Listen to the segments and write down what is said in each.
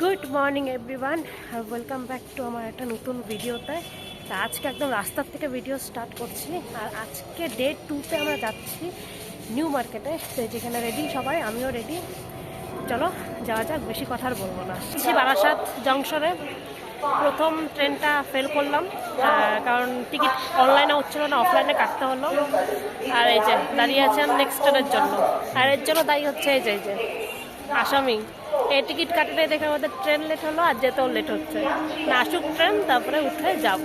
Good morning everyone welcome back to আমার একটা নতুন ভিডিওতে তা আজকে একদম রাস্তার থেকে ভিডিও স্টার্ট করছি। আর আজকে ডে টুতে আমরা যাচ্ছি নিউ মার্কেটে তো যেখানে রেডি সবাই, আমিও রেডি চলো, যাওয়া যাক, বেশি কথা আর বলব না। সে বারাসাত জংশনে প্রথম ট্রেনটা ফেল করলাম। কারণ টিকিট অনলাইনে হচ্ছিল না অফলাইনে কাটতে হলো। আর এই যে, দাঁড়িয়ে আছেন নেক্সট ট্রেনের জন্য। আর এর জন্য দায়ী হচ্ছে এই যে এই যে, আসামি। এই টিকিট কাটলে দেখে আমাদের ট্রেন লেট হলো আর যেতেও লেট হচ্ছে। না আসুক ট্রেন, তারপরে উঠে যাব।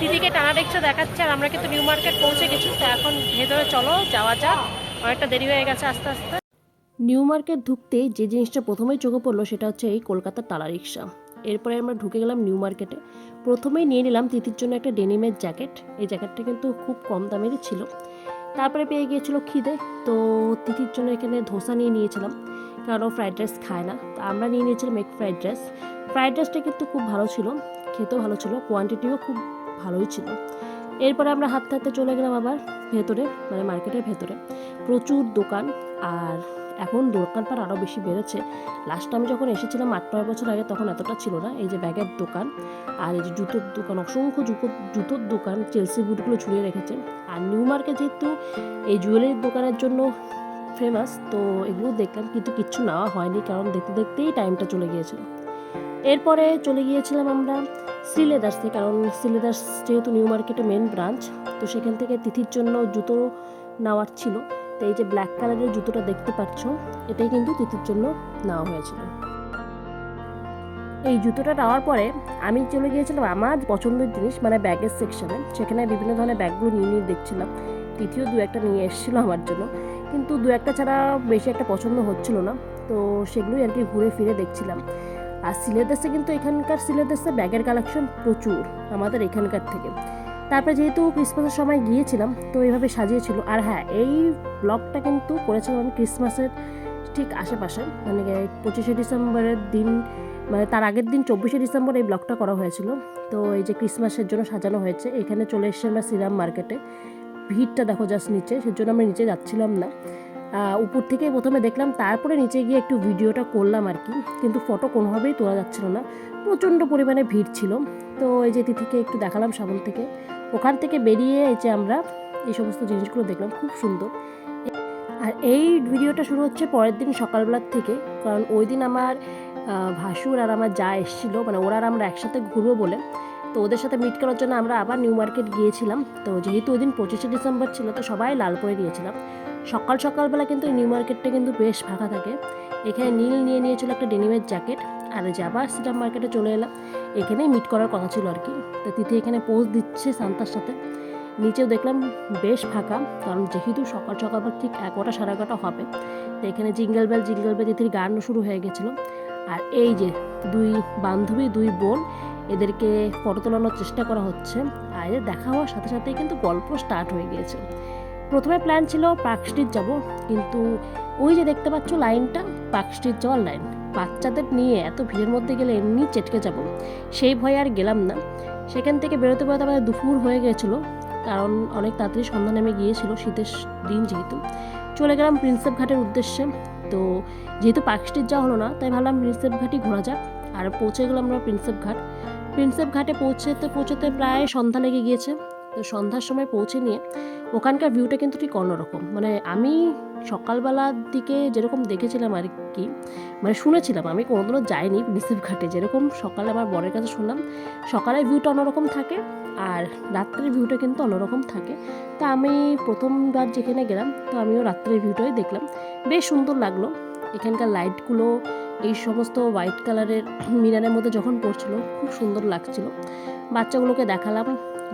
দিদিকে টানা রিক্সা দেখাচ্ছে, আর আমরা কিন্তু নিউ মার্কেট পৌঁছে গেছি, তো এখন ভেতরে চলো, যাওয়া যাক। অনেকটা দেরি হয়ে গেছে আস্তে আস্তে। নিউ মার্কেট ঢুকতে যে জিনিসটা প্রথমেই চোখে পড়ল, সেটা হচ্ছে এই কলকাতার টালা রিক্সা এরপরে আমরা ঢুকে গেলাম নিউ মার্কেটে। প্রথমেই নিয়ে নিলাম তিতির জন্য একটা ডেনিমের জ্যাকেট। এই জ্যাকেটটা কিন্তু খুব কম দামেরই ছিল। তারপরে পেয়ে গিয়েছিল খিদে। তো তিথির জন্য এখানে ধোসা নিয়ে নিয়েছিলাম। কারণ ও ফ্রাইড রাইস খায় না। তো আমরা নিয়ে নিয়েছিলাম এক ফ্রাইড রাইস ফ্রাইড রাইসটা কিন্তু খুব ভালো ছিল। খেতেও ভালো ছিল। কোয়ান্টিটিও খুব ভালোই ছিল। এরপরে আমরা হাতে হাতে চলে গেলাম আবার ভেতরে মানে মার্কেটের ভেতরে। প্রচুর দোকান আর এখন দোকানপাট আরও বেশি বেড়েছে। লাস্ট আমি যখন এসেছিলাম আট, নয় বছর আগে তখন এতটা ছিল না, এই যে ব্যাগের দোকান আর এই যে জুতোর দোকান, অসংখ্য জুতো জুতোর দোকান চেলসি বুটগুলো ঝুলিয়ে রেখেছে। আর নিউ মার্কেট যেহেতু এই জুয়েলারির দোকানের জন্য ফেমাস তো এগুলো দেখলাম কিন্তু কিচ্ছু নেওয়া হয়নি কারণ দেখতে দেখতেই টাইমটা চলে গিয়েছিল। এরপরে চলে গিয়েছিলাম আমরা শ্রীলেদার্সে কারণ শ্রীলেদার্স যেহেতু নিউ মার্কেটে মেন ব্রাঞ্চ তো সেখান থেকে তিথির জন্য জুতো নেওয়ার ছিল। তো এই যে ব্ল্যাক কালারের জুতোটা দেখতে পাচ্ছ, এটাই কিন্তু তিথির জন্য নেওয়া হয়েছিল। এই জুতোটা নেওয়ার পরে আমি চলে গিয়েছিলাম আমার পছন্দের জিনিস মানে ব্যাগের সেকশনে সেখানে বিভিন্ন ধরনের ব্যাগগুলো নিয়ে নিয়ে দেখছিলাম। তৃতীয় দু একটা নিয়ে এসেছিল আমার জন্য। কিন্তু দু একটা ছাড়া বেশি একটা পছন্দ হচ্ছিল না। তো সেগুলোই আর কি ঘুরে ফিরে দেখছিলাম। আর সিলেদাসে কিন্তু এখানকার সিলেদাসে ব্যাগের কালেকশন প্রচুর আমাদের এখানকার থেকে। তারপরে যেহেতু ক্রিসমাসের সময় গিয়েছিলাম, তো এইভাবে সাজিয়েছিল। আর হ্যাঁ এই ব্লগটা কিন্তু করেছিলাম আমি ক্রিসমাসের ঠিক আশেপাশে। মানে পঁচিশে ডিসেম্বরের দিন মানে তার আগের দিন চব্বিশে ডিসেম্বর এই ব্লগটা করা হয়েছিল। তো এই যে ক্রিসমাসের জন্য সাজানো হয়েছে, এখানে চলে এসেছি আমরা সিরাম মার্কেটে। ভিড়টা দেখো জাস্ট নিচে, সেজন্য আমরা নিচে যাচ্ছিলাম না। উপর থেকেই প্রথমে দেখলাম, তারপরে নিচে গিয়ে একটু ভিডিওটা করলাম আর কি। কিন্তু ফটো কোনোভাবেই তোলা যাচ্ছিল না। প্রচণ্ড পরিমাণে ভিড় ছিল। তো এই যে তিথিকে একটু দেখালাম সামন থেকে। ওখান থেকে বেরিয়ে এই যে আমরা এই সমস্ত জিনিসগুলো দেখলাম। খুব সুন্দর। আর এই ভিডিওটা শুরু হচ্ছে পরের দিন সকালবেলার থেকে। কারণ ওই দিন আমার ভাসুর আর আমার যা এসেছিল মানে ওরা আর আমরা একসাথে ঘুরবো বলে। তো ওদের সাথে মিট করার জন্য আমরা আবার নিউ মার্কেট গিয়েছিলাম। তো যেহেতু ওই দিন পঁচিশে ডিসেম্বর ছিল, তো সবাই লালপুরে গিয়েছিলাম। সকাল সকালবেলা কিন্তু নিউ মার্কেটটা কিন্তু বেশ ফাঁকা থাকে। এখানে নীল নিয়ে নিয়েছিল একটা ডেনিমের জ্যাকেট, আর এই যে আবার সিটাম মার্কেটে চলে এলাম। এখানেই মিট করার কথা ছিল আর কি। তো তিথি এখানে পোজ দিচ্ছে সান্তার সাথে। নিচেও দেখলাম বেশ ফাঁকা, কারণ যেহেতু সকাল সকাল ঠিক এগারোটা, সাড়ে এগারোটা হবে, তো এখানে জিঙ্গল বেল জিঙ্গল বেল তিথির গানও শুরু হয়ে গেছিল। আর এই যে দুই বান্ধবী, দুই বোন, এদেরকে ফটো তোলানোর চেষ্টা করা হচ্ছে। আর দেখা হওয়ার সাথে সাথেই কিন্তু গল্প স্টার্ট হয়ে গিয়েছে। প্রথমে প্ল্যান ছিল পার্ক স্ট্রিট যাব, কিন্তু ওই যে দেখতে পাচ্ছ লাইনটা, পার্ক স্ট্রিট যাওয়ার লাইন। বাচ্চাদের নিয়ে এত ভিড়ের মধ্যে গেলে এমনি চেটকে যাব। সেই ভয়ে আর গেলাম না। সেখান থেকে বেরোতে বেরোতে আমাদের দুপুর হয়ে গেছিল, কারণ অনেক তাড়াতাড়ি সন্ধ্যা নেমে গিয়েছিল শীতের দিন যেহেতু। চলে গেলাম প্রিন্সেপ ঘাটের উদ্দেশ্যে। তো যেহেতু পার্ক স্ট্রিট যাওয়া হলো না, তাই ভাবলাম প্রিন্সেপ ঘাটই ঘোরা যাক। আর পৌঁছে গেলাম আমরা প্রিন্সেপ ঘাট। প্রিন্সেপ ঘাটে পৌঁছেতে পৌঁছতে প্রায় সন্ধ্যা লেগে গিয়েছে। তো সন্ধ্যার সময় পৌঁছে নিয়ে ওখানকার ভিউটা কিন্তু ঠিক অন্যরকম। মানে আমি সকালবেলার দিকে যেরকম দেখেছিলাম আর কি মানে শুনেছিলাম, আমি কোনোদিনও যাইনি প্রিন্সেপ ঘাটে যেরকম সকালে আমার বরের কাছে শুনলাম, সকালের ভিউটা অন্যরকম থাকে আর রাত্রের ভিউটা কিন্তু অন্যরকম থাকে। তা আমি প্রথমবার যেখানে গেলাম, তো আমিও রাত্রের ভিউটাই দেখলাম। বেশ সুন্দর লাগল। এখানকার লাইটগুলো এই সমস্ত হোয়াইট কালারের মিনারের মধ্যে যখন পড়ছিল, খুব সুন্দর লাগছিল। বাচ্চাগুলোকে দেখালাম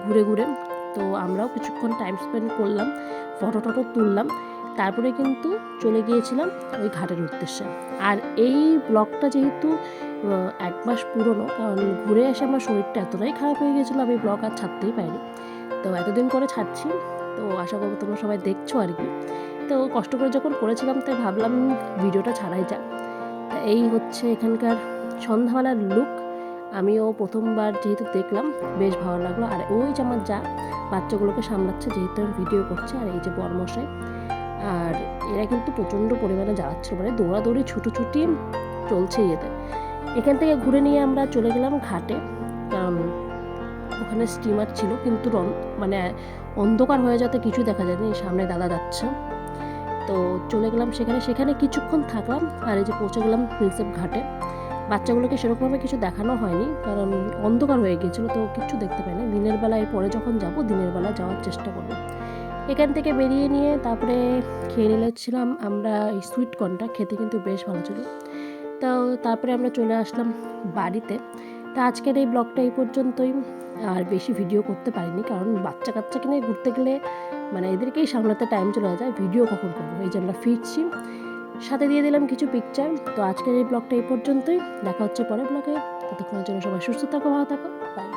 ঘুরে ঘুরে। তো আমরাও কিছুক্ষণ টাইম স্পেন্ড করলাম ফটো টটো তুললাম। তারপরে কিন্তু চলে গিয়েছিলাম ওই ঘাটের উদ্দেশ্যে। আর এই ব্লগটা যেহেতু এক মাস পুরনো, কারণ ঘুরে এসে আমার শরীরটা এতটাই খারাপ হয়ে গেছিল আমি ব্লগ আর ছাড়তেই পারিনি। তো এতদিন করে ছাড়ছি, তো আশা করব তোমরা সবাই দেখছ আর কি। তো কষ্ট করে যখন করেছিলাম, তাই ভাবলাম ভিডিওটা ছাড়াই যাক। এই হচ্ছে এখানকার সন্ধ্যাবেলার লুক আমিও প্রথমবার যেহেতু দেখলাম, বেশ ভালো লাগল। আর ওই যে আমার যা বাচ্চাগুলোকে সামলাচ্ছে, যেহেতু আমি ভিডিও করছে, আর এই যে বরমশাই আর এরা কিন্তু প্রচণ্ড পরিমাণে জ্বালাচ্ছিল মানে দৌড়াদৌড়ি, ছুটোছুটি চলছে ইয়েতে এখান থেকে ঘুরে নিয়ে আমরা চলে গেলাম ঘাটে। কারণ ওখানে স্টিমার ছিল, কিন্তু মানে অন্ধকার হয়ে যাতে কিছু দেখা যায়নি। সামনে দাদা যাচ্ছে। তো চলে গেলাম সেখানে। সেখানে কিছুক্ষণ থাকলাম, আর এই যে পৌঁছে গেলাম প্রিন্সেপ ঘাটে। বাচ্চাগুলোকে সেরকমভাবে কিছু দেখানো হয়নি, কারণ অন্ধকার হয়ে গিয়েছিল, তো কিছু দেখতে পাইনি। দিনের বেলায় পরে যখন যাব, দিনের বেলা যাওয়ার চেষ্টা করব। এখান থেকে বেরিয়ে নিয়ে তারপরে খেয়ে নিলেছিলাম আমরা এই সুইট কর্নটা খেতে কিন্তু বেশ ভালো ছিল। তো তারপরে আমরা চলে আসলাম বাড়িতে। তা আজকের এই ব্লগটা এই পর্যন্তই। আর বেশি ভিডিও করতে পারিনি, কারণ বাচ্চা কাচ্চাকে নিয়ে ঘুরতে গেলে মানে এদেরকেই সামলাতে টাইম চলে যায় ভিডিও কখন করব? এই যে আমরা ফিরছি। সাথে দিয়ে দিলাম কিছু পিকচার তো আজকের এই ব্লগটা এই পর্যন্তই। দেখা হচ্ছে পরের ব্লগে ততক্ষণের জন্য সবাই সুস্থ থাকো, ভালো থাকো। বাই